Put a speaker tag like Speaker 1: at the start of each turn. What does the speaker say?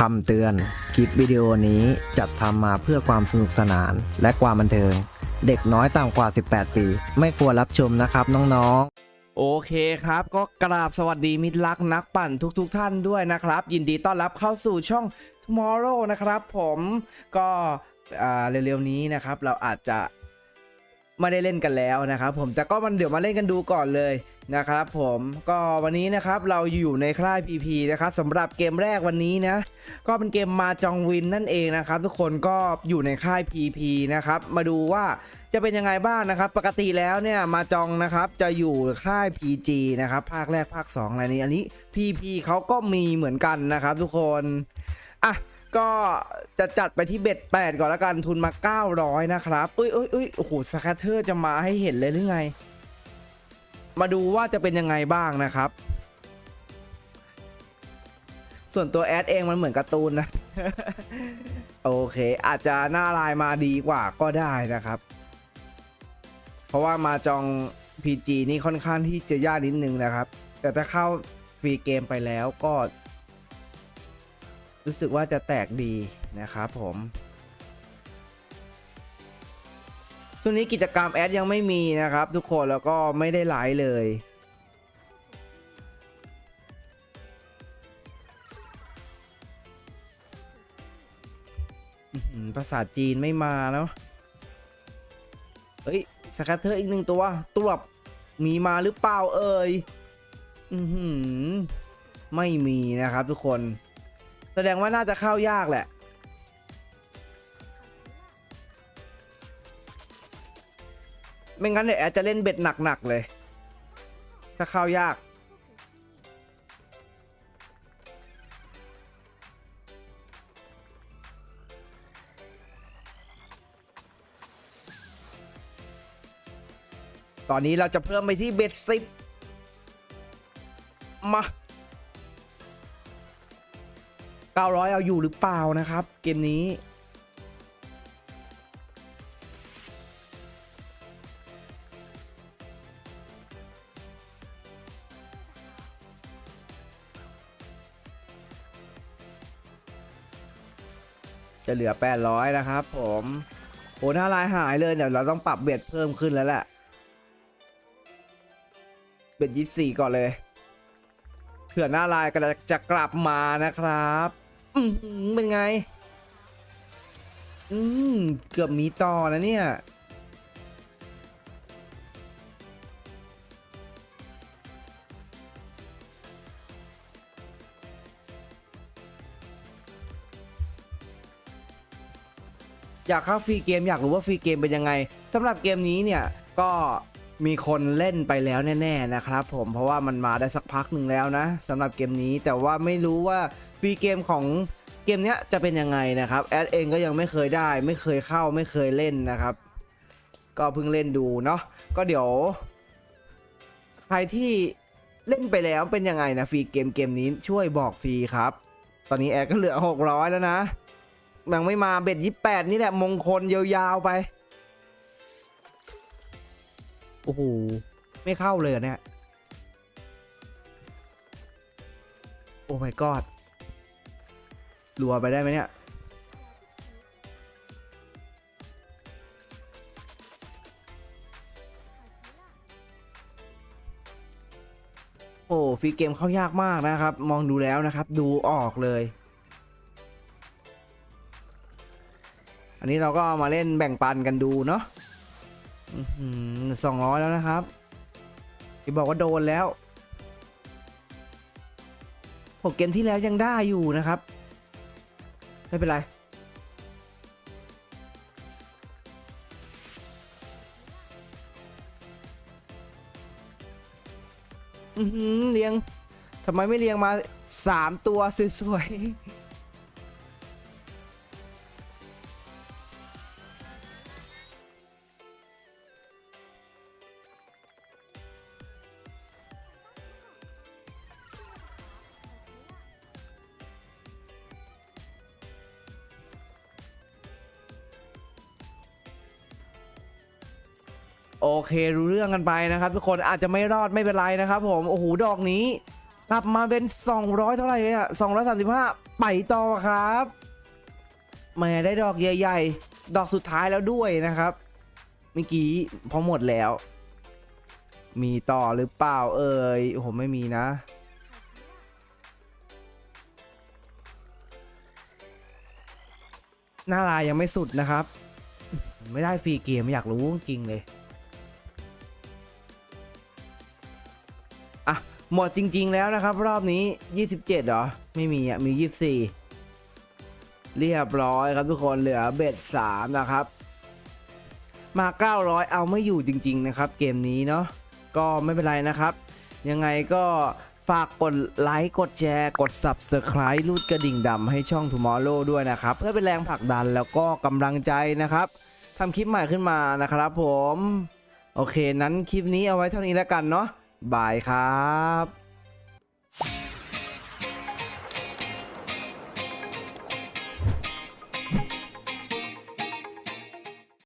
Speaker 1: คำเตือน คลิปวิดีโอนี้จัดทำมาเพื่อความสนุกสนานและความบันเทิง เด็กน้อยต่ำกว่า 18 ปี ไม่ควรรับชมนะครับน้องๆ
Speaker 2: โอเคครับ ก็กราบสวัสดีมิตรรักนักปั่นทุกๆทท่านด้วยนะครับ ยินดีต้อนรับเข้าสู่ช่อง Tomorrow นะครับผมก็เร็วๆนี้นะครับ เราอาจจะ ไม่ได้เล่นกันแล้วนะครับผมแต่ก็มันเดี๋ยวมาเล่นกันดูก่อนเลยนะครับผมก็วันนี้นะครับเราอยู่ในค่าย PP นะครับสำหรับเกมแรกวันนี้นะก็เป็นเกมมาจองวินนั่นเองนะครับทุกคนก็อยู่ในค่าย PP นะครับมาดูว่าจะเป็นยังไงบ้างนะครับ ปกติแล้วเนี่ยมาจองนะครับจะอยู่ค่าย PG นะครับภาคแรกภาค2อะไรนี้อันนี้ PP เขาก็มีเหมือนกันนะครับทุกคนอะ ก็จะจัดไปที่เบ็ด8ก่อนแล้วกันทุนมา 900 นะครับเอ้ยเอ้ยเอ้ยโอ้โหสแคตเตอร์จะมาให้เห็นเลยหรือไง มาดูว่าจะเป็นยังไงบ้างนะครับ ส่วนตัวแอดเองมันเหมือนการ์ตูนนะ โอเค อาจจะหน้าลายมาดีกว่าก็ได้นะครับ เพราะว่ามาจอง PG นี่ค่อนข้างที่จะยากนิดนึงนะครับ แต่ถ้าเข้าฟรีเกมไปแล้วก็ รู้สึกว่าจะแตกดีนะครับผมช่วงนี้กิจกรรมแอดยังไม่มีนะครับ ทุกคนแล้วก็ไม่ได้ไลฟ์เลย ภาษาจีนไม่มาแล้วเฮ้ยสกัตเตอร์อีกหนึ่งตัวตวบมีมาหรือเปล่าเอ่ย อือหือไม่มีนะครับทุกคน แสดงว่าน่าจะเข้ายากแหละ ไม่งั้นเดี๋ยวแอดจะเล่นเบ็ดหนัก ๆ เลย ถ้าเข้ายาก ตอนนี้เราจะเพิ่มไปที่เบ็ดสิบมา 900 เอาอยู่หรือเปล่านะครับ เกมนี้ จะเหลือ 800 นะครับผมโหหน้าลายหายเลยเดี๋ยวเราต้องปรับเบ็ดเพิ่มขึ้นแล้วแหละเบ็ดยี่สี่ก่อนเลยเผื่อหน้าลายก็จะกลับมานะครับ เป็นไง อืม เกือบมีต่อนะเนี่ย อยากเข้าฟรีเกมอยากรู้ว่าฟรีเกมเป็นยังไงสำหรับเกมนี้เนี่ยก็มีคนเล่นไปแล้วแน่ ๆ นะครับผมเพราะว่ามันมาได้สักพักหนึ่งแล้วนะสำหรับเกมนี้แต่ว่าไม่รู้ว่า ฟรีเกมของเกมเนี้ยจะเป็นยังไงนะครับแอดเองก็ยังไม่เคยได้ ไม่เคยเข้าไม่เคยเล่นนะครับ ก็เพิ่งเล่นดูเนาะก็เดี๋ยว ใครที่เล่นไปแล้วเป็นยังไงนะฟรีเกมเกมนี้ช่วยบอกทีครับ ตอนนี้แอดก็เหลือ 600 แล้วนะยังไม่มาเบ็ดยี่แปดนี่แหละมงคลยาวๆไปโอ้โหไม่เข้าเลยเนี่ยโอ้ my god รัวไปได้ไหมเนี่ย โอ้ฟรีเกมเข้ายากมากนะครับ มองดูแล้วนะครับ ดูออกเลย อันนี้เราก็มาเล่นแบ่งปันกันดูเนาะสองร้อยแล้วนะครับที่บอกว่าโดนแล้วหกเกมที่แล้วยังได้อยู่นะครับ ไม่เป็นไรอือเลี้ยงทำไมไม่เลี้ยงมาสามตัวสวยๆ โอเครู้เรื่องกันไปนะครับ ทุกคนอาจจะไม่รอดไม่เป็นไรนะครับ ผมโอ้โหดอกนี้กลับมาเป็น 200 เท่าไหร่เลยอะ235 ไปต่อครับแหม่ได้ดอกใหญ่ ๆ ดอกสุดท้ายแล้วด้วยนะครับ เมื่อกี้พอหมดแล้ว มีต่อหรือเปล่าเอ่ยโอ้โหไม่มีนะหน้าลายยังไม่สุดนะครับ ไม่ได้ฟรีเกมอยากรู้จริงเลย หมดจริง ๆ แล้วนะครับ รอบนี้ 27เหรอ ไม่มีอะ มี 24 เรียบร้อยครับทุกคนเหลือเบ็ด3นะครับ มา 900 เอาไม่อยู่จริง ๆ นะครับ เกมนี้เนาะก็ไม่เป็นไรนะครับ ยังไงก็ฝากกดไลค์กดแชร์ กด Subscribe รูดกระดิ่งดำให้ช่อง Tomorrow ด้วยนะครับ เพื่อเป็นแรงผลักดันแล้วก็กำลังใจนะครับทำคลิปใหม่ขึ้นมานะครับผม โอเคนั้นคลิปนี้เอาไว้เท่านี้แล้วกันเนาะ บายครับ